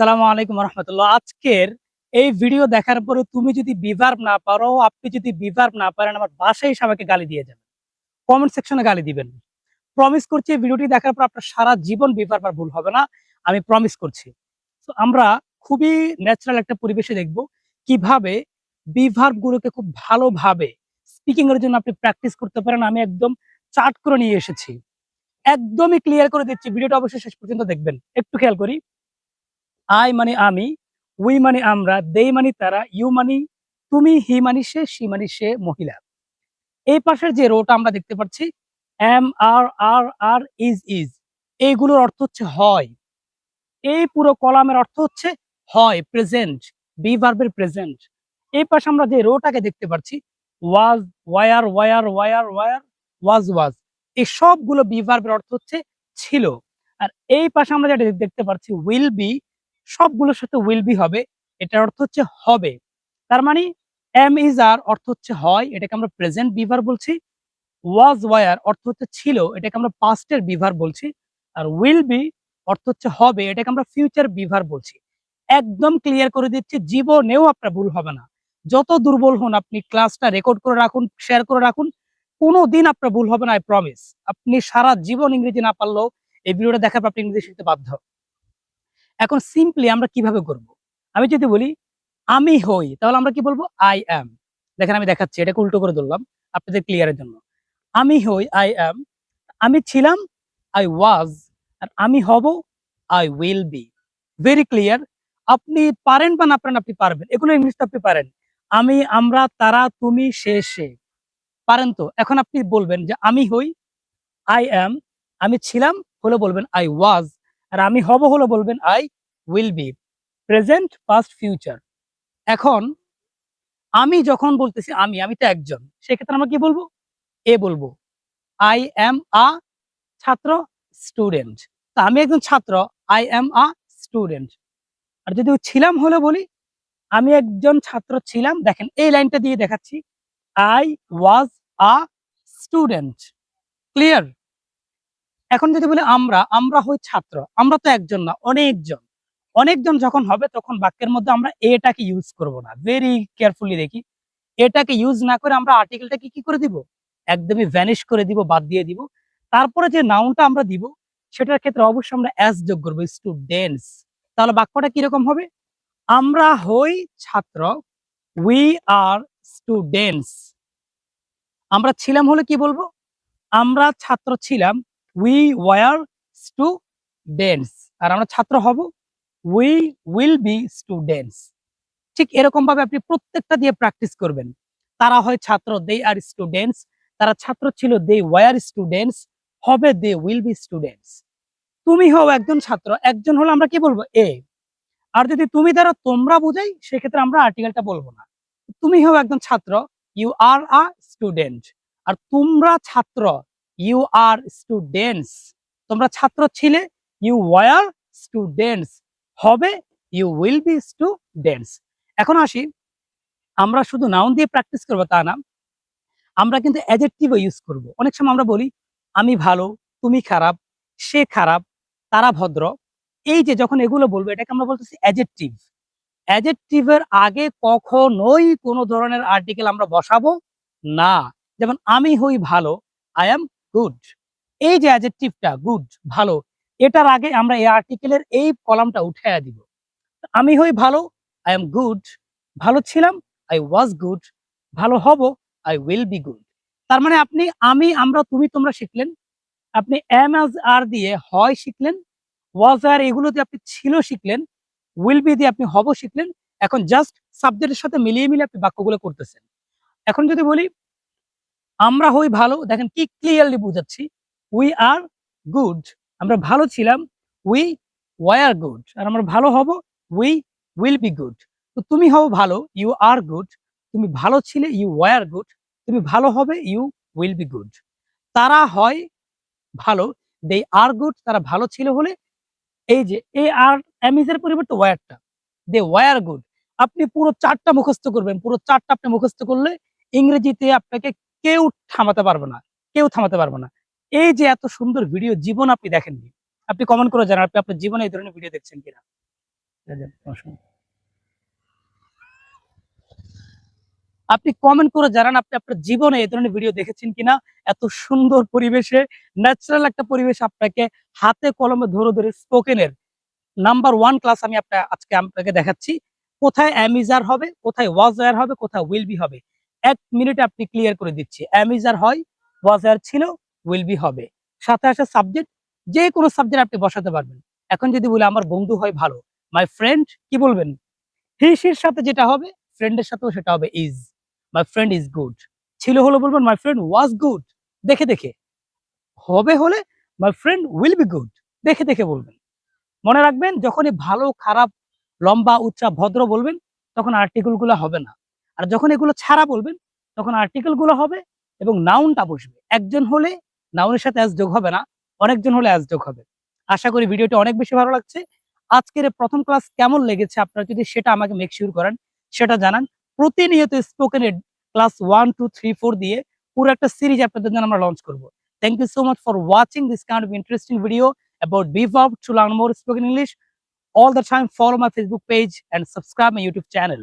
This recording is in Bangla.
সালামু আলাইকুম রহমতুল্লাহ। আজকের এই ভিডিও দেখার পরে তুমি যদি বিভার্ব না পারো, আপনি যদি বিভার্ব না পারেন, আমার বাসায় এসে আমাকে গালি দিয়ে যাবেন। কমেন্ট সেকশনে গালি দিবেন। প্রমিস করছি ভিডিওটি দেখার পর আপনার সারা জীবন বিভার্ব আর ভুল হবে না। আমি প্রমিস করছি। তো আমরা খুবই ন্যাচারাল একটা পরিবেশে দেখব কীভাবে বিভার্ব গুলোকে খুব ভালোভাবে স্পিকিং এর জন্য আপনি প্র্যাকটিস করতে পারেন। আমি একদম চার্ট করে নিয়ে এসেছি। একদমই ক্লিয়ার করে দিচ্ছি। ভিডিওটা অবশ্যই শেষ পর্যন্ত দেখবেন। একটু খেয়াল করি। আই মানে আমি, উই মানে আমরা, দে মানে তারা, ইউ মানে তুমি, হি মানে সে সি মানে সে মহিলা। এই পাশের যে রোটা আমরা দেখতে পাচ্ছি, am, are are are, is is, এইগুলোর অর্থ হচ্ছে হয়। এই পুরো কলামের অর্থ হচ্ছে হয়, প্রেজেন্ট বি ভার্বের প্রেজেন্ট। এই পাশে আমরা যে রোটাকে দেখতে পাচ্ছি was were were were were was was এই সবগুলো বি ভার্বের অর্থ হচ্ছে ছিল। আর এই পাশে আমরা যেটা দেখতে পাচ্ছি উইল বি সবগুলোর সাথে উইল বি হবে, এটার অর্থ হচ্ছে হবে। তার মানে এম ইজ আর অর্থ হচ্ছে হয়, এটাকে আমরা প্রেজেন্ট বিভার বলছি। ওয়াজ ওয়ার অর্থ হচ্ছে ছিল, এটাকে আমরা পাস্টের বিভার বলছি। আর উইল বি অর্থ হচ্ছে হবে, এটাকে আমরা ফিউচার বিভার বলছি। একদম ক্লিয়ার করে দিচ্ছি, জীবনেও আপনার ভুল হবে না। যত দুর্বল হন আপনি ক্লাসটা রেকর্ড করে রাখুন শেয়ার করে রাখুন কোনো দিন আপনার ভুল হবে না আই প্রমিস আপনি সারা জীবন ইংরেজি না পারলেও এই ভিডিওটা দেখার পর আপনি ইংরেজি শিখতে বাধ্য। এখন সিম্পলি আমরা কীভাবে করব? আমি যদি বলি, আমি হই তাহলে আমরা কি বলব? আই অ্যাম দেখেন আমি দেখাচ্ছি, এটাকে উল্টো করে ধরলাম আপনাদের ক্লিয়ারের জন্য। আমি হই আই অ্যাম আমি ছিলাম আই ওয়াজ আর আমি হব I will be very clear আপনি পারেন বা না পারেন আপনি পারবেন। এগুলো ইংলিশটা আপনি পারেন। আমি, আমরা, তারা, তুমি, সে সে। পারেন তো? এখন আপনি বলবেন যে, আমি হই আই অ্যাম আমি ছিলাম হলে বলবেন আই ওয়াজ আর আমি হব হলো বলবেন I will be present past future এখন আমি যখন বলতেছি আমি আমি তো একজন, সেক্ষেত্রে আমরা কি বলব? এ বলব আই এম আ ছাত্র স্টুডেন্ট তা আমি একজন ছাত্র আই এম আ স্টুডেন্ট আর যদি ছিলাম হলে বলি, আমি একজন ছাত্র ছিলাম, দেখেন এই লাইনটা দিয়ে দেখাচ্ছি I was a student clear এখন যদি বলি আমরা আমরা হই ছাত্র, আমরা তো একজন না, অনেকজন। অনেকজন যখন হবে তখন বাক্যের মধ্যে আমরা এটাকে ইউজ করব না। ভেরি কেয়ারফুলি দেখি। এটাকে ইউজ না করে আমরা আর্টিকেলটাকে কি করে দিব? একদমই ভ্যানিশ করে দিব, বাদ দিয়ে দিব। তারপরে যে নাউনটা আমরা দিব, সেটার ক্ষেত্রে অবশ্যই আমরা অ্যাস যোগ করব স্টুডেন্টস তাহলে বাক্যটা কীরকম হবে? আমরা হই ছাত্র উই আর স্টুডেন্টস আমরা ছিলাম হলে কি বলব? আমরা ছাত্র ছিলাম উই ওয়ার স্টুডেন্টস আর আমরা ছাত্র হব। উই উইল বি স্টুডেন্টস ঠিক এরকম ভাবে আপনি প্রত্যেকটা দিয়ে প্র্যাকটিস করবেন। তারা হয় ছাত্র দে আর স্টুডেন্টস তারা ছাত্র ছিল দে ওয়ার স্টুডেন্টস হবে দে উইল বি স্টুডেন্টস তুমি হও একজন ছাত্র, একজন হলো আমরা কি বলব? এ আর যদি তুমি দ্বারা তোমরা বোঝাই, সেক্ষেত্রে আমরা আর্টিকেলটা বলব না। তুমি হও একজন ছাত্র ইউ আর আ স্টুডেন্ট আর তোমরা ছাত্র ইউ আর স্টুডেন্টস তোমরা ছাত্র ছিলে ইউ ওয়ার স্টুডেন্টস হবে ইউ উইল বি স্টুডেন্টস এখন আসি, আমরা শুধু নাউন দিয়ে প্র্যাকটিস করব তা না, আমরা কিন্তু অ্যাজেক্টিভও ইউজ করব। অনেক সময় আমরা বলি, আমি ভালো, তুমি খারাপ, সে খারাপ, তারা ভদ্র। এই যে যখন এগুলো বলব, এটাকে আমরা বলতেছি অ্যাজেক্টিভ অ্যাজেক্টিভের আগে কখনোই কোনো ধরনের আর্টিকেল আমরা বসাবো না। যেমন, আমি হই ভালো আই এম গুড এই যে অ্যাজেক্টিভটা গুড ভালো, এটার আগে আমরা এই আর্টিকেলের এই কলামটা উঠাইয়া দিব। আমি হই ভালো আই এম গুড ভালো ছিলাম আই ওয়াজ গুড ভালো হব আই উইল বি গুড তার মানে আপনি, আমি, আমরা, তুমি, তোমরা শিখলেন। আপনি এম এজ আর দিয়ে হয় শিখলেন ওয়াজ আর এগুলো দিয়ে আপনি ছিল শিখলেন উইল বি দিয়ে আপনি হব শিখলেন। এখন জাস্ট সাবজেক্টের সাথে মিলিয়ে মিলিয়ে আপনি বাক্যগুলো করতেছেন। এখন যদি বলি আমরা হই ভালো। দেখেন কি ক্লিয়ারলি বুঝাচ্ছি। উই আর গুড আমরা ভালো ছিলাম। উই ওয়ার গুড আর আমরা ভালো হব উই উইল বি গুড তো তুমি হও ভালো ইউ আর গুড তুমি ভালো ছিলে ইউ ওয়ার গুড তুমি ভালো হবে ইউ উইল বি গুড তারা হয় ভালো দে আর গুড তারা ভালো ছিল হলে এই যে এ আর এমিজের পরিবর্তে ওয়ারটা দে ওয়ার গুড আপনি পুরো চারটা মুখস্থ করবেন। পুরো চারটা আপনি মুখস্থ করলে ইংরেজিতে আপনাকে কেউ থামাতে পারবে না, কেউ থামাতে পারবে না। এই যে এত সুন্দর ভিডিও জীবন আপনি দেখেননি, আপনি কমেন্ট করে জানান আপনি আপনার জীবনে এই ধরনের ভিডিও দেখছেন কিনা। আপনি কমেন্ট করে জানান আপনি আপনার জীবনে এই ধরনের ভিডিও দেখেছেন কিনা। এত সুন্দর পরিবেশে ন্যাচারাল একটা পরিবেশ আপনাকে হাতে কলমে ধরে ধরে স্পোকেনের নাম্বার ওয়ান ক্লাস আমি আপনার আজকে আপনাকে দেখাচ্ছি। কোথায় অ্যামিজার হবে, কোথায় ওয়াজ হবে, কোথায় উইল বি হবে। এক মিনিটে আপনি ক্লিয়ার করে দিচ্ছি। অ্যামিজার হয় ওয়াজ ছিল উইল বি হবে। সাথে আসা সাবজেক্ট যে কোনো সাবজেক্ট আপনি বসাতে পারবেন। এখন যদি বলে আমার বন্ধু হয় ভালো মাই ফ্রেন্ড কি বলবেন? হিসির সাথে যেটা হবে ফ্রেন্ডের সাথেও সেটা হবে is my friend is good ছিল হলো বলবেন মাই ফ্রেন্ড ওয়াজ গুড দেখে দেখে। হবে হলে my friend will be good দেখে দেখে বলবেন। মনে রাখবেন, যখনই ভালো, খারাপ, লম্বা, উচ্চা, ভদ্র বলবেন, তখন আর্টিকেলগুলো হবে না। আর যখন এগুলো ছাড়া বলবেন তখন আর্টিকেলগুলো হবে এবং নাউনটা বসবে। একজন হলে নাউনের সাথে অ্যাজ যোগ হবে না অনেকজন হলে অ্যাজ যোগ হবে। আশা করি ভিডিওটি অনেক বেশি ভালো লাগছে। আজকের প্রথম ক্লাস কেমন লেগেছে আপনারা যদি সেটা আমাকে মেক শিওর করেন সেটা জানান। প্রতিনিয়ত স্পোকেনের class one two three four দিয়ে পুরো একটা সিরিজ আপনাদের জন্য আমরা লঞ্চ করব। Thank you so much for watching this kind of interesting video about BVAP to learn more spoken English. All the time, follow my Facebook page and subscribe my YouTube channel.